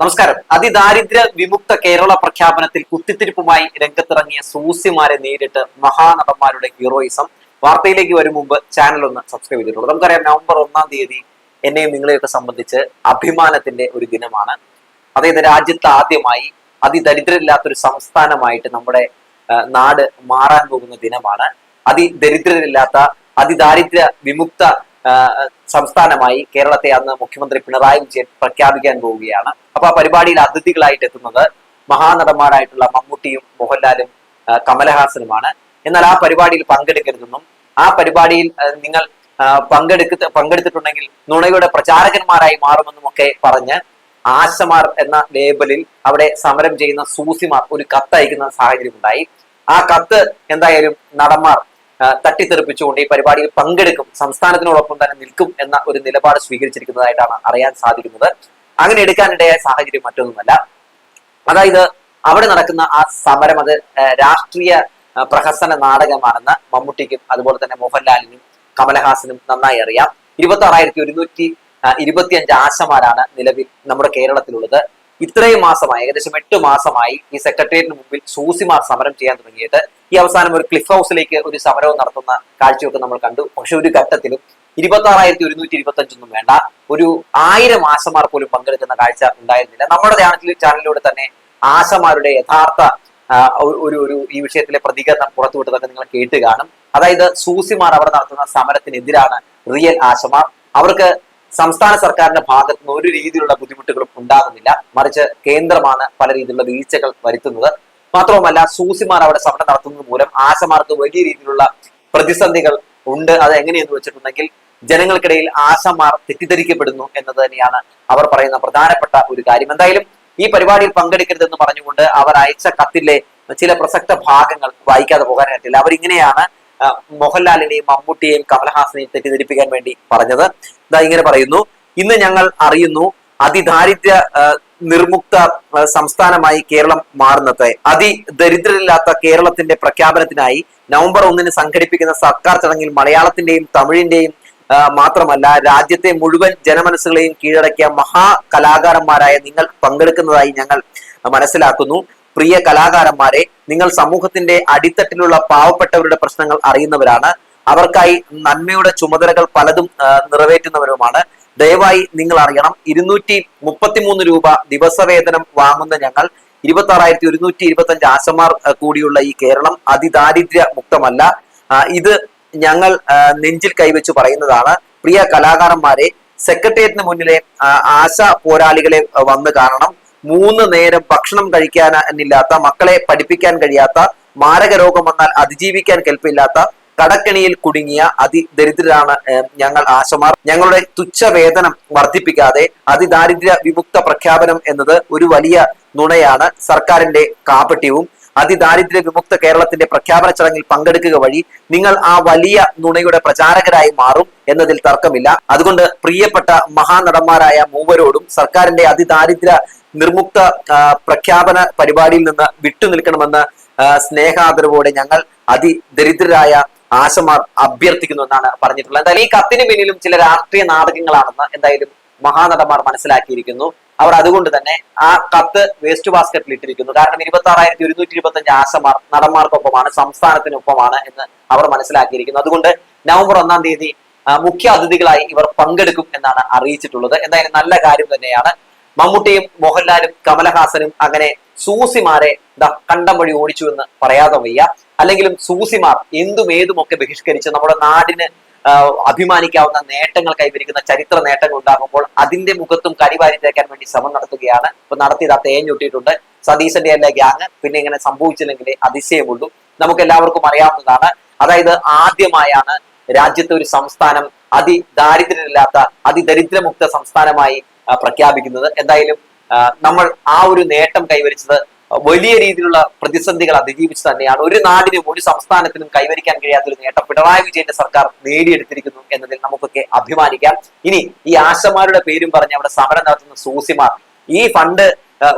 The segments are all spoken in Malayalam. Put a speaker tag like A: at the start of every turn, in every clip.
A: നമസ്കാരം. അതിദാരിദ്ര്യ വിമുക്ത കേരള പ്രഖ്യാപനത്തിൽ കുത്തിത്തിരിപ്പുമായി രംഗത്തിറങ്ങിയ സൂസിമാരെ നേരിട്ട് മഹാനടന്മാരുടെ ഹീറോയിസം വാർത്തയിലേക്ക് വരും മുമ്പ് ചാനൽ ഒന്ന് സബ്സ്ക്രൈബ് ചെയ്തിട്ടുള്ളൂ. നമുക്കറിയാം നവംബർ ഒന്നാം തീയതി എന്നെയും നിങ്ങളെയൊക്കെ സംബന്ധിച്ച് അഭിമാനത്തിന്റെ ഒരു ദിനമാണ്. അതായത് രാജ്യത്ത് ആദ്യമായി അതിദരിദ്രരില്ലാത്തൊരു സംസ്ഥാനമായിട്ട് നമ്മുടെ നാട് മാറാൻ പോകുന്ന ദിനമാണ്. അതിദരിദ്രരില്ലാത്ത അതിദാരിദ്ര്യ വിമുക്ത സംസ്ഥാനമായി കേരളത്തെ അന്ന് മുഖ്യമന്ത്രി പിണറായി വിജയൻ പ്രഖ്യാപിക്കാൻ പോവുകയാണ്. അപ്പൊ ആ പരിപാടിയിൽ അതിഥികളായിട്ട് എത്തുന്നത് മഹാനടന്മാരായിട്ടുള്ള മമ്മൂട്ടിയും മോഹൻലാലും കമലഹാസനുമാണ്. എന്നാൽ ആ പരിപാടിയിൽ പങ്കെടുക്കരുതെന്നും ആ പരിപാടിയിൽ നിങ്ങൾ പങ്കെടുക്ക പങ്കെടുത്തിട്ടുണ്ടെങ്കിൽ നുണയുടെ പ്രചാരകന്മാരായി മാറുമെന്നും ഒക്കെ പറഞ്ഞ് ആശമാർ എന്ന ലേബലിൽ അവിടെ സമരം ചെയ്യുന്ന സൂസിമാർ ഒരു കത്ത് അയക്കുന്ന സാഹചര്യം ഉണ്ടായി ആ കത്ത് എന്തായാലും നടന്മാർ തട്ടിത്തെറിപ്പിച്ചുകൊണ്ട് ഈ പരിപാടിയിൽ പങ്കെടുക്കും സംസ്ഥാനത്തിനോടൊപ്പം തന്നെ നിൽക്കും എന്ന ഒരു നിലപാട് സ്വീകരിച്ചിരിക്കുന്നതായിട്ടാണ് അറിയാൻ സാധിക്കുന്നത്. അങ്ങനെ എടുക്കാനിടയായ സാഹചര്യം മറ്റൊന്നുമല്ല. അതായത് അവിടെ നടക്കുന്ന ആ സമരം അത് രാഷ്ട്രീയ പ്രഹസന നാടകമാണെന്ന് മമ്മൂട്ടിക്കും അതുപോലെ തന്നെ മോഹൻലാലിനും കമലഹാസനും നന്നായി അറിയാം. ഇരുപത്തി ആറായിരത്തി ഒരുന്നൂറ്റി ഇരുപത്തിയഞ്ച് ആശമാരാണ് നിലവിൽ നമ്മുടെ കേരളത്തിലുള്ളത്. ഇത്രയും മാസമായി ഏകദേശം എട്ട് മാസമായി ഈ സെക്രട്ടേറിയറ്റിന് മുമ്പിൽ സൂസിമാർ സമരം ചെയ്യാൻ തുടങ്ങിയിട്ട് ഈ അവസാനം ഒരു ക്ലിഫ് ഹൗസിലേക്ക് ഒരു സമരവും നടത്തുന്ന കാഴ്ചയൊക്കെ നമ്മൾ കണ്ടു. പക്ഷെ ഒരു ഘട്ടത്തിലും ഇരുപത്തി ആറായിരത്തി ഒരുന്നൂറ്റി ഇരുപത്തി അഞ്ചൊന്നും വേണ്ട. ഒരു ആയിരം ആശമാർ പോലും പങ്കെടുക്കുന്ന കാഴ്ച ഉണ്ടായിരുന്നില്ല. നമ്മുടെ ചാനലിൽ ചാനലിലൂടെ തന്നെ ആശമാരുടെ യഥാർത്ഥ ഒരു- ഒരു ഈ വിഷയത്തിലെ പ്രതികരണം പുറത്തുവിട്ടതൊക്കെ നിങ്ങൾ കേട്ട് കാണും. അതായത് സൂസിമാർ അവർ നടത്തുന്ന സമരത്തിനെതിരാണ് റിയൽ ആശമാർ. അവർക്ക് സംസ്ഥാന സർക്കാരിന്റെ ഭാഗത്തുനിന്ന് ഒരു രീതിയിലുള്ള ബുദ്ധിമുട്ടുകളും ഉണ്ടാകുന്നില്ല. മറിച്ച് കേന്ദ്രമാണ് പല രീതിയിലുള്ള വീഴ്ചകൾ വരുത്തുന്നത്. മാത്രവുമല്ല സൂസിമാർ അവിടെ സമരം നടത്തുന്നത് മൂലം ആശമാർക്ക് വലിയ രീതിയിലുള്ള പ്രതിസന്ധികൾ ഉണ്ട്. അത് എങ്ങനെയെന്ന് വെച്ചിട്ടുണ്ടെങ്കിൽ ജനങ്ങൾക്കിടയിൽ ആശമാർ തെറ്റിദ്ധരിക്കപ്പെടുന്നു എന്നത് തന്നെയാണ് അവർ പറയുന്ന പ്രധാനപ്പെട്ട ഒരു കാര്യം. എന്തായാലും ഈ പരിപാടിയിൽ പങ്കെടുക്കരുതെന്ന് പറഞ്ഞുകൊണ്ട് അവർ അയച്ച കത്തിലെ ചില പ്രസക്ത ഭാഗങ്ങൾ വായിക്കാതെ പോകാനായിട്ടില്ല അവർ ഇങ്ങനെയാണ് ആ, മോഹൻലാലിനെയും മമ്മൂട്ടിയെയും കമൽഹാസനെയും തെറ്റിദ്ധരിപ്പിക്കാൻ വേണ്ടി പറഞ്ഞത്. ഇതാ ഇങ്ങനെ പറയുന്നു. ഇന്ന് ഞങ്ങൾ അറിയുന്നു അതിദാരിദ്ര്യ നിർമുക്ത സംസ്ഥാനമായി കേരളം മാറുന്നത്. അതിദരിദ്രരില്ലാത്ത കേരളത്തിന്റെ പ്രഖ്യാപനത്തിനായി നവംബർ ഒന്നിന് സംഘടിപ്പിക്കുന്ന സർക്കാർ ചടങ്ങിൽ മലയാളത്തിന്റെയും തമിഴിന്റെയും മാത്രമല്ല രാജ്യത്തെ മുഴുവൻ ജനമനസ്സുകളെയും കീഴടക്കിയ മഹാ കലാകാരന്മാരായ നിങ്ങൾ പങ്കെടുക്കുന്നതായി ഞങ്ങൾ മനസ്സിലാക്കുന്നു. പ്രിയ കലാകാരന്മാരെ നിങ്ങൾ സമൂഹത്തിന്റെ അടിത്തട്ടിലുള്ള പാവപ്പെട്ടവരുടെ പ്രശ്നങ്ങൾ അറിയുന്നവരാണ്. അവർക്കായി നന്മയുടെ ചുമതലകൾ പലതും നിറവേറ്റുന്നവരുമാണ്. ദയവായി നിങ്ങൾ അറിയണം ഇരുന്നൂറ്റി മുപ്പത്തിമൂന്ന് രൂപ ദിവസവേതനം വാങ്ങുന്ന ഞങ്ങൾ ഇരുപത്തി ആറായിരത്തി ഒരുന്നൂറ്റി ഇരുപത്തി അഞ്ച് ആശമാർ കൂടിയുള്ള ഈ കേരളം അതിദാരിദ്ര്യ മുക്തമല്ല. ഇത് ഞങ്ങൾ നെഞ്ചിൽ കൈവച്ച് പറയുന്നതാണ്. പ്രിയ കലാകാരന്മാരെ സെക്രട്ടേറിയറ്റിന് മുന്നിലെ ആശ പോരാളികളെ വന്ന് കാണണം. മൂന്ന് നേരം ഭക്ഷണം കഴിക്കാനില്ലാത്ത മക്കളെ പഠിപ്പിക്കാൻ കഴിയാത്ത മാരക രോഗം വന്നാൽ അതിജീവിക്കാൻ കെൽപ്പില്ലാത്ത കടക്കെണിയിൽ കുടുങ്ങിയ അതിദരിദ്രരാണ് ഞങ്ങൾ ആശമാർ. ഞങ്ങളുടെ തുച്ഛ വേതനം വർദ്ധിപ്പിക്കാതെ അതിദാരിദ്ര്യ വിമുക്ത പ്രഖ്യാപനം എന്നത് ഒരു വലിയ നുണയാണ്. സർക്കാരിന്റെ കാപട്യവും അതിദാരിദ്ര്യ വിമുക്ത കേരളത്തിന്റെ പ്രഖ്യാപന ചടങ്ങിൽ പങ്കെടുക്കുക വഴി നിങ്ങൾ ആ വലിയ നുണയുടെ പ്രചാരകരായി മാറും എന്നതിൽ തർക്കമില്ല. അതുകൊണ്ട് പ്രിയപ്പെട്ട മഹാനടന്മാരായ മൂവരോടും സർക്കാരിന്റെ അതിദാരിദ്ര്യ നിർമുക്ത പ്രഖ്യാപന പരിപാടിയിൽ നിന്ന് വിട്ടുനിൽക്കണമെന്ന് സ്നേഹാദരവോടെ ഞങ്ങൾ അതിദരിദ്രരായ ആശമാർ അഭ്യർത്ഥിക്കുന്നു എന്നാണ് പറഞ്ഞിട്ടുള്ളത്. എന്തായാലും ഈ കത്തിന് പിന്നിലും ചില രാഷ്ട്രീയ നാടകങ്ങളാണെന്ന് എന്തായാലും മഹാനടന്മാർ മനസ്സിലാക്കിയിരിക്കുന്നു. അവർ അതുകൊണ്ട് തന്നെ ആ കത്ത് വേസ്റ്റ് ബാസ്ക്കറ്റിൽ ഇട്ടിരിക്കുന്നു. കാരണം ഇരുപത്തി ആറായിരത്തി ഒരുന്നൂറ്റി ഇരുപത്തി അഞ്ച് ആശമാർ നടന്മാർക്കൊപ്പമാണ് സംസ്ഥാനത്തിനൊപ്പമാണ് എന്ന് അവർ മനസ്സിലാക്കിയിരിക്കുന്നു. അതുകൊണ്ട് നവംബർ ഒന്നാം തീയതി മുഖ്യ അതിഥികളായി ഇവർ പങ്കെടുക്കും എന്നാണ് അറിയിച്ചിട്ടുള്ളത്. എന്തായാലും നല്ല കാര്യം തന്നെയാണ്. മമ്മൂട്ടിയും മോഹൻലാലും കമലഹാസനും അങ്ങനെ സൂസിമാരെ ദാ കണ്ടം വഴി ഓടിച്ചു എന്ന് പറയാതെ വയ്യ. അല്ലെങ്കിലും സൂസിമാർ എന്തും ഏതും ഒക്കെ ബഹിഷ്കരിച്ച് നമ്മുടെ നാടിന് അഭിമാനിക്കാവുന്ന നേട്ടങ്ങൾ കൈവരിക്കുന്ന ചരിത്ര നേട്ടങ്ങൾ ഉണ്ടാകുമ്പോൾ അതിന്റെ മുഖത്തും കരിവാരി തേക്കാൻ വേണ്ടി ശ്രമം നടത്തുകയാണ്. ഇപ്പൊ നടത്തിയത് ആ തേഞ്ഞൊട്ടിയിട്ടുണ്ട് സതീശന്റെ എല്ലാ ഗ്യാങ് പിന്നെ ഇങ്ങനെ സംഭവിച്ചില്ലെങ്കിലേ അതിശയമുള്ളൂ. നമുക്ക് എല്ലാവർക്കും അറിയാവുന്നതാണ്. അതായത് ആദ്യമായാണ് രാജ്യത്തെ ഒരു സംസ്ഥാനം അതിദാരിദ്ര്യമില്ലാത്ത അതിദരിദ്രമുക്ത സംസ്ഥാനമായി പ്രഖ്യാപിക്കുന്നത്. എന്തായാലും നമ്മൾ ആ ഒരു നേട്ടം കൈവരിച്ചത് വലിയ രീതിയിലുള്ള പ്രതിസന്ധികൾ അതിജീവിച്ച് തന്നെയാണ്. ഒരു നാടിനും ഒരു സംസ്ഥാനത്തിനും കൈവരിക്കാൻ കഴിയാത്ത ഒരു നേട്ടം പിണറായി വിജയന്റെ സർക്കാർ നേടിയെടുത്തിരിക്കുന്നു എന്നതിൽ നമുക്കൊക്കെ അഭിമാനിക്കാം. ഇനി ഈ ആശമാരുടെ പേരും പറഞ്ഞ് അവിടെ സമരം നടത്തുന്ന സൂസിമാർ ഈ ഫണ്ട്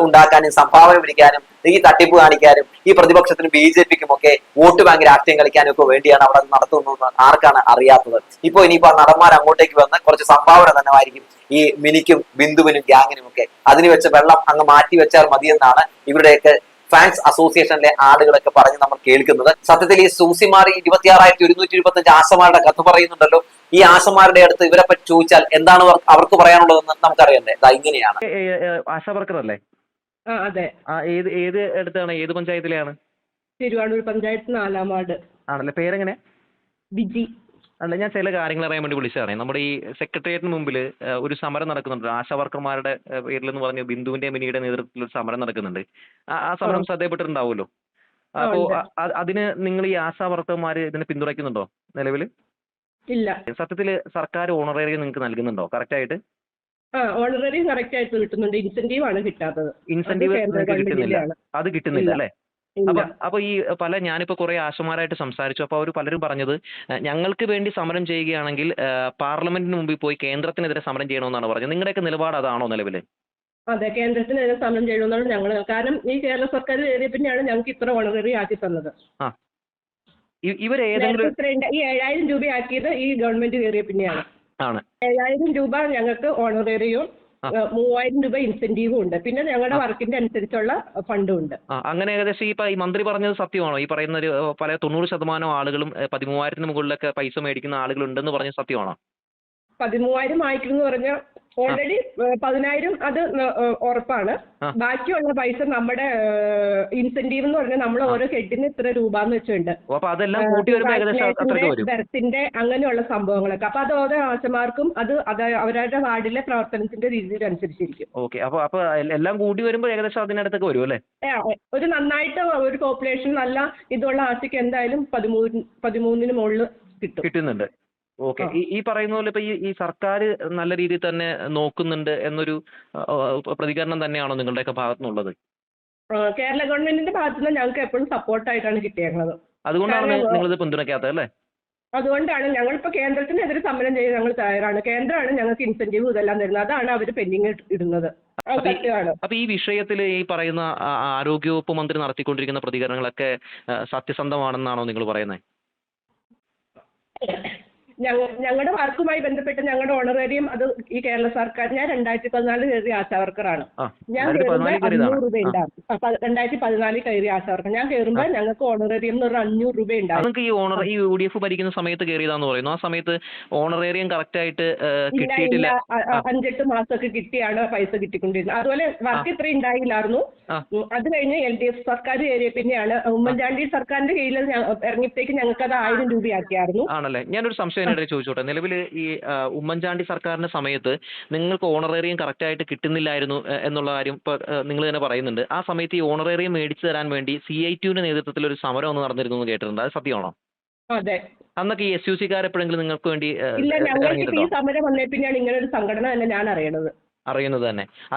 A: ഉണ്ടാക്കാനും സംഭാവന പിടിക്കാനും ഈ തട്ടിപ്പ് കാണിക്കാനും ഈ പ്രതിപക്ഷത്തിനും ബി ജെ പിക്കും ഒക്കെ വോട്ട് ബാങ്ക് രാഷ്ട്രീയം കളിക്കാനും ഒക്കെ വേണ്ടിയാണ് അവിടെ നടത്തുന്നതെന്ന് ആർക്കാണ് അറിയാത്തത്. ഇപ്പൊ ഇനിയിപ്പോ നടന്മാർ അങ്ങോട്ടേക്ക് വന്ന് കുറച്ച് സംഭാവന തന്നെ ആയിരിക്കും ഈ മിനിക്കും ബിന്ദുവിനും ഗ്യാങ്ങിനും ഒക്കെ അതിന് വെച്ച് വെള്ളം അങ്ങ് മാറ്റി വെച്ചാൽ മതിയെന്നാണ് ഇവരുടെയൊക്കെ ഫാൻസ് അസോസിയേഷനിലെ ആളുകളൊക്കെ പറഞ്ഞ് നമ്മൾ കേൾക്കുന്നത്. സത്യത്തിൽ ഈ സൂസിമാർ ഇരുപത്തിയാറായിരത്തി ഒരുന്നൂറ്റി ഇരുപത്തി അഞ്ച് ആശമാരുടെ കഥ പറയുന്നുണ്ടല്ലോ. ഈ ആശമാരുടെ അടുത്ത് ഇവരെ പറ്റി ചോദിച്ചാൽ എന്താണ് അവർക്ക് പറയാനുള്ളതെന്ന് നമുക്കറിയണ്ടേ? ഇതാ ഇങ്ങനെയാണ്.
B: ആശാ അല്ലേ
C: ആ
B: ഏത് ഏത് അടുത്താണ്? ഏത് പഞ്ചായത്തിലെയാണ്?
C: തിരുവാണൂർ പഞ്ചായത്ത് നാലാം വാർഡ്.
B: ആണല്ലേ. പേരെങ്ങനെ?
C: ബിജി
B: അല്ല ഞാൻ ചില കാര്യങ്ങൾ അറിയാൻ വേണ്ടി വിളിച്ചതാണ്. നമ്മുടെ ഈ സെക്രട്ടേറിയറ്റിന് മുമ്പിൽ ഒരു സമരം നടക്കുന്നുണ്ട്. ആശാ വർക്കർമാരുടെ പേരിൽ എന്ന് പറഞ്ഞ് ബിന്ദുവിന്റെ മിനിയുടെ നേതൃത്വത്തിൽ ഒരു സമരം നടക്കുന്നുണ്ട്. ആ- സമരം ശ്രദ്ധയപ്പെട്ടിട്ടുണ്ടാവുമല്ലോ? അപ്പോ അതിന് നിങ്ങൾ ഈ ആശാ വർക്കർമാർ ഇതിനെ പിന്തുണയ്ക്കുന്നുണ്ടോ നിലവിൽ?
C: ഇല്ല.
B: സത്യത്തിൽ സർക്കാർ ഓണറേറിയം നിങ്ങൾക്ക് നൽകുന്നുണ്ടോ? കറക്റ്റ് ആയിട്ട്
C: ആ ഓണററി കറക്റ്റ് ആയിട്ട് കിട്ടുന്നുണ്ട്. ഇൻസെന്റീവ് ആണ് കിട്ടാത്തത്.
B: ഇൻസെന്റീവ് കിട്ടുന്നില്ല. അത് കിട്ടുന്നില്ല അല്ലേ? അപ്പൊ അപ്പൊ ഈ പല ഞാനിപ്പോ കുറെ ആശമാരായിട്ട് സംസാരിച്ചു. അപ്പൊ അവർ പലരും പറഞ്ഞത് ഞങ്ങൾക്ക് വേണ്ടി സമരം ചെയ്യുകയാണെങ്കിൽ പാർലമെന്റിന് മുമ്പിൽ പോയി കേന്ദ്രത്തിനെതിരെ സമരം ചെയ്യണമെന്നാണ് പറഞ്ഞത്. നിങ്ങളുടെയൊക്കെ നിലപാട് അതാണോ നിലവിൽ?
C: അതെ കേന്ദ്രത്തിനെതിരെ സമരം ചെയ്യണമെന്നാണ് ഞങ്ങൾ കാരണം ഈ കേരള സർക്കാർ കയറിയ പിന്നെയാണ് ഞങ്ങൾക്ക് ഇത്ര ഓണററി ആക്കി തന്നത്.
B: ഇവർ ഏതെങ്കിലും
C: ഈ ഏഴായിരം രൂപയാക്കിയത് ഈ ഗവൺമെന്റ് കയറിയ പിന്നെയാണ്.
B: ആണ്.
C: ഏഴായിരം രൂപ ഞങ്ങൾക്ക്
B: ഓണറേറിയവും.
C: മൂവായിരം രൂപ ഇൻസെന്റീവും ഉണ്ട്. പിന്നെ ഞങ്ങളുടെ വർക്കിന്റെ അനുസരിച്ചുള്ള ഫണ്ടും ഉണ്ട്.
B: അങ്ങനെ ഏകദേശം ഈ ഈ മന്ത്രി പറഞ്ഞത് സത്യമാണോ? ഈ പറയുന്ന ഒരു പല തൊണ്ണൂറ് ശതമാനം ആളുകളും പതിമൂവായിരത്തിന് മുകളിലൊക്കെ പൈസ മേടിക്കുന്ന ആളുകളുണ്ടെന്ന് പറഞ്ഞ സത്യമാണോ?
C: പതിമൂവായിരം വായിക്കും എന്ന് പറഞ്ഞാൽ ഓൾറെഡി പതിനായിരം അത് ഉറപ്പാണ്. ബാക്കിയുള്ള പൈസ നമ്മുടെ ഇൻസെന്റീവ് എന്ന് പറഞ്ഞാൽ നമ്മൾ ഓരോ ഹെഡിന് ഇത്ര രൂപ എന്ന്
B: വരും.
C: ബർത്തിന്റെ അങ്ങനെയുള്ള സംഭവങ്ങളൊക്കെ. അപ്പൊ അത് ഓരോ ആശമാർക്കും അത് അത് അവരുടെ വാർഡിലെ പ്രവർത്തനത്തിന്റെ രീതിയിൽ
B: അനുസരിച്ചിരിക്കും അപ്പൊ അപ്പൊ എൽ- എല്ലാം കൂടി വരുമ്പോൾ ഏകദേശം അതിനടുത്തൊക്കെ വരും അല്ലേ?
C: ഒരു നന്നായിട്ട് ഒരു പോപ്പുലേഷൻ നല്ല ഇതുള്ള ആശയ്ക്ക് എന്തായാലും പതിമൂന്ന് പതിമൂന്നിന് മുകളിൽ കിട്ടും.
B: കിട്ടുന്നുണ്ട്. ഓക്കെ. ഈ ഈ പറയുന്ന പോലെ ഇപ്പൊ ഈ ഈ സർക്കാർ നല്ല രീതിയിൽ തന്നെ നോക്കുന്നുണ്ട് എന്നൊരു പ്രതികരണം തന്നെയാണോ നിങ്ങളുടെയൊക്കെ ഭാഗത്തു നിന്നുള്ളത്
C: ആ, കേരള ഗവൺമെന്റിന്റെ ഭാഗത്തു നിന്ന് ഞങ്ങൾക്ക് എപ്പോഴും സപ്പോർട്ട് ആയിട്ടാണ് കിട്ടിയേക്കുന്നത്
B: അതുകൊണ്ടാണ്
C: നിങ്ങൾ
B: നിങ്ങളിത് പിന്തുണയ്ക്കാത്തത് അല്ലേ?
C: അതുകൊണ്ടാണ് ഞങ്ങൾ ഇപ്പൊ കേന്ദ്രത്തിനെതിരെ സമരം ചെയ്യാൻ ഞങ്ങൾ തയ്യാറാണ്. കേന്ദ്രമാണ് ഞങ്ങൾക്ക് ഇൻസെന്റീവ് ഇതെല്ലാം തരുന്നത്. അതാണ് അവർ പെൻഡിങ് ഇടുന്നത്.
B: അപ്പൊ ഈ- വിഷയത്തിൽ ഈ പറയുന്ന ആരോഗ്യവകുപ്പ് മന്ത്രി നടത്തിക്കൊണ്ടിരിക്കുന്ന പ്രതികരണങ്ങളൊക്കെ സത്യസന്ധമാണെന്നാണോ നിങ്ങൾ പറയുന്നത്
C: ഞങ്ങളുടെ വർക്കുമായി ബന്ധപ്പെട്ട് ഞങ്ങളുടെ ഓണറേറിയം അത് ഈ കേരള സർക്കാർ ഞാൻ രണ്ടായിരത്തി പതിനാല് കയറിയ ആശാ വർക്കറാണ്
B: ആ
C: ഞാൻ കയറുമ്പോൾ അഞ്ഞൂറ് രൂപ ഉണ്ടാകും രണ്ടായിരത്തി പതിനാലിൽ കയറിയ ആശാ വർക്കർ ഞാൻ കയറുമ്പോൾ ഞങ്ങൾക്ക് ഓണറേറിയം എന്ന് പറഞ്ഞാൽ അഞ്ഞൂറ് രൂപ ഉണ്ടാകും
B: നമുക്ക് ഈ ഓണർ ഈ യു ഡി എഫ് ഭരിക്കുന്ന സമയത്ത് കയറിയതാന്ന് പറയുന്നു. ആ സമയത്ത് ഓണറേറിയം കറക്റ്റ് ആയിട്ട് കിട്ടിയിട്ടില്ല.
C: അഞ്ചെട്ട് മാസമൊക്കെ കിട്ടിയാണ് പൈസ കിട്ടിക്കൊണ്ടിരുന്നത്. അതുപോലെ വർക്ക് ഇത്ര ഉണ്ടായില്ലായിരുന്നു. അത് കഴിഞ്ഞ് എൽ ഡി എഫ് സർക്കാർ കയറിയ പിന്നെയാണ് ഉമ്മൻചാണ്ടി സർക്കാരിന്റെ കീഴിൽ ഇറങ്ങിയപ്പോഴേക്ക് ഞങ്ങൾക്ക് അത് ആയിരം രൂപയാക്കിയായിരുന്നു.
B: ആണല്ലേ? ഞാനൊരു സംശയം ഇതിനിടയിൽ ചോദിച്ചോട്ടെ. നിലവിൽ ഈ ഉമ്മൻചാണ്ടി സർക്കാരിന്റെ സമയത്ത് നിങ്ങൾക്ക് ഓണറേറിയം കറക്റ്റ് ആയിട്ട് കിട്ടുന്നില്ലായിരുന്നു എന്നുള്ള കാര്യം ഇപ്പൊ നിങ്ങൾ തന്നെ പറയുന്നുണ്ട്. ആ സമയത്ത് ഈ ഓണറേറിയം മേടിച്ചു തരാൻ വേണ്ടി സി ഐ ടിയുടെ നേതൃത്വത്തിൽ ഒരു സമരം ഒന്ന് നടന്നിരുന്നു എന്ന് കേട്ടിട്ടുണ്ട്. അത് സത്യമാണോ?
C: അതെ.
B: അന്നൊക്കെ ഈ എസ് യു സിക്കാർ എപ്പോഴെങ്കിലും നിങ്ങൾക്ക് വേണ്ടി
C: ഇല്ല ഞങ്ങൾക്ക് ഈ സമരം വന്നേ പിന്നെയാണ് ഇങ്ങനെ ഒരു സംഘടന തന്നെ ഞാൻ അറിയണത്.
B: അറിയുന്നത് തന്നെ.